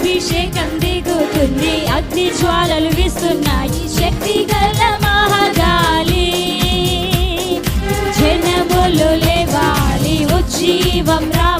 అభిషేకం దిగుతుంది. అగ్ని జ్వాలలు విస్తున్నాయి. శక్తి గల మహాగాలి. జనములు లేవాలి. ఉజ్జీవం రా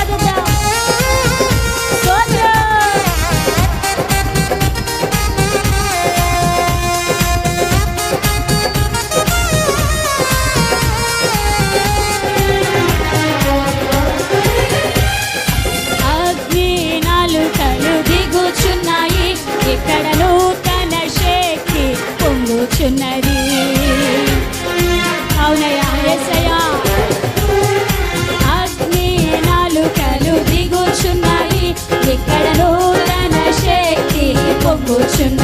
fortune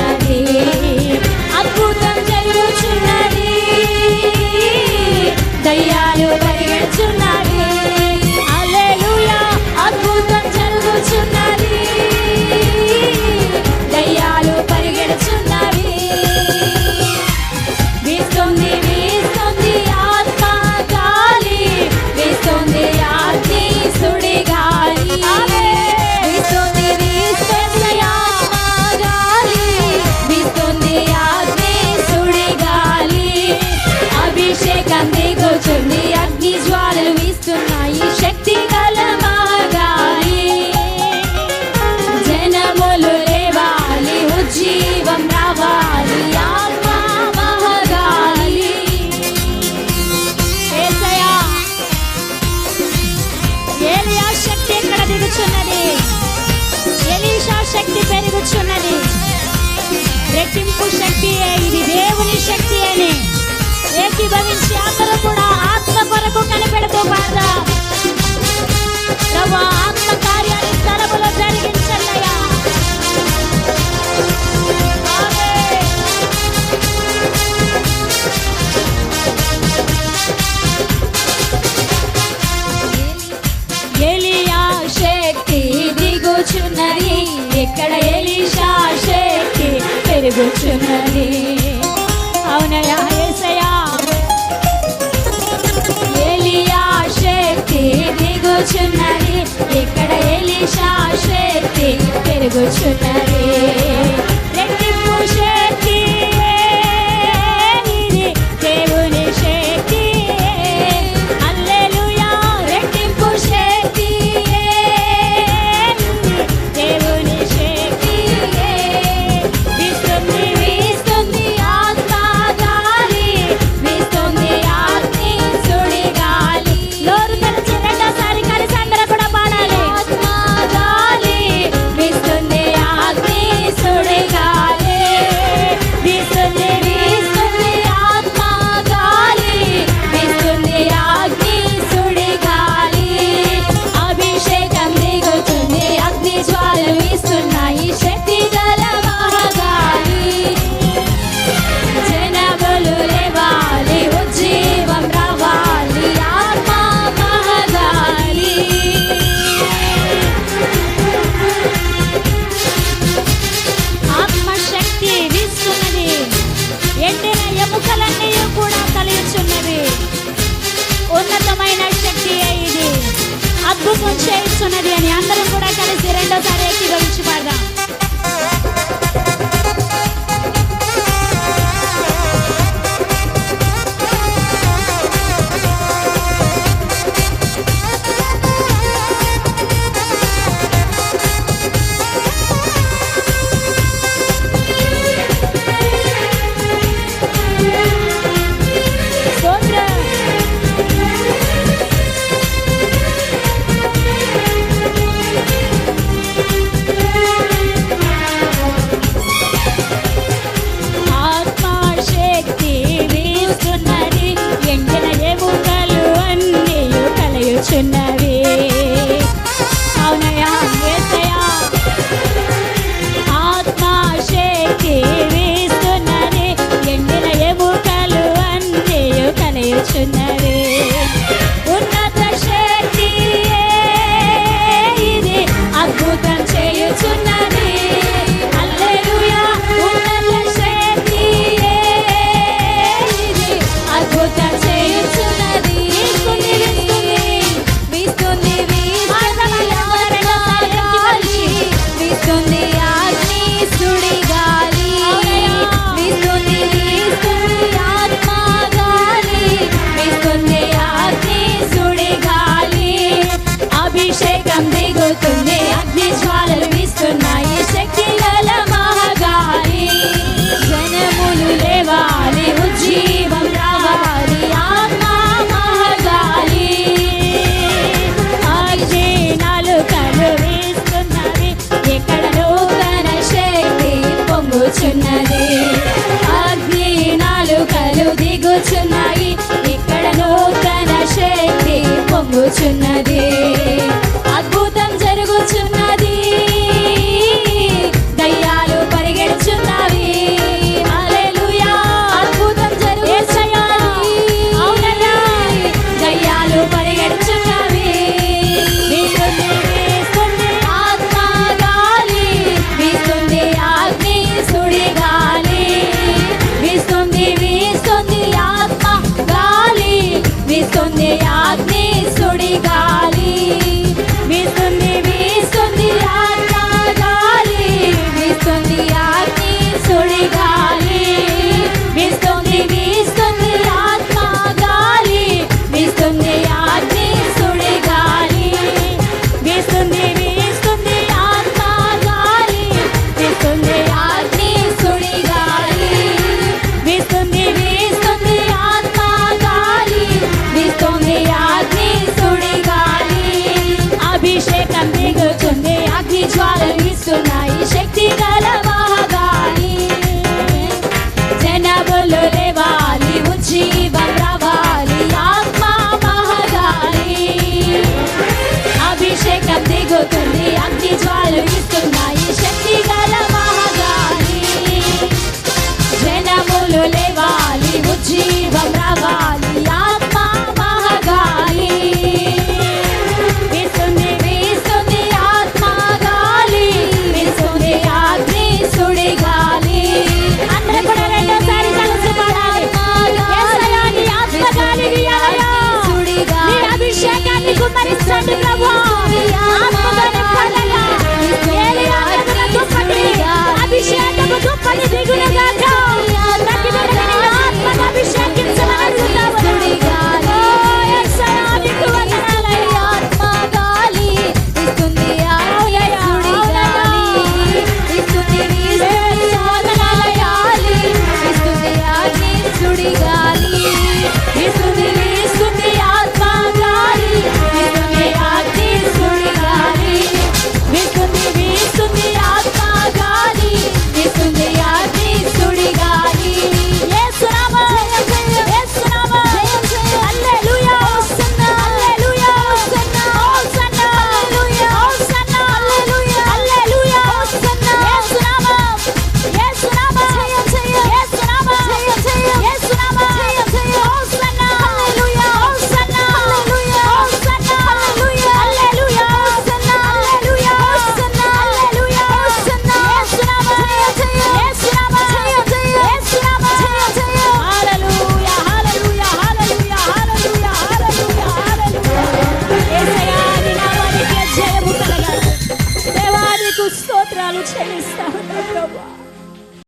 తిరుగుచున్నది అవునయా ఏసయా ఎలియా శక్తి దిగుచున్నది. ఇక్కడ ఎలిషా శక్తి పెరుగుచున్నది. you tonight. நதி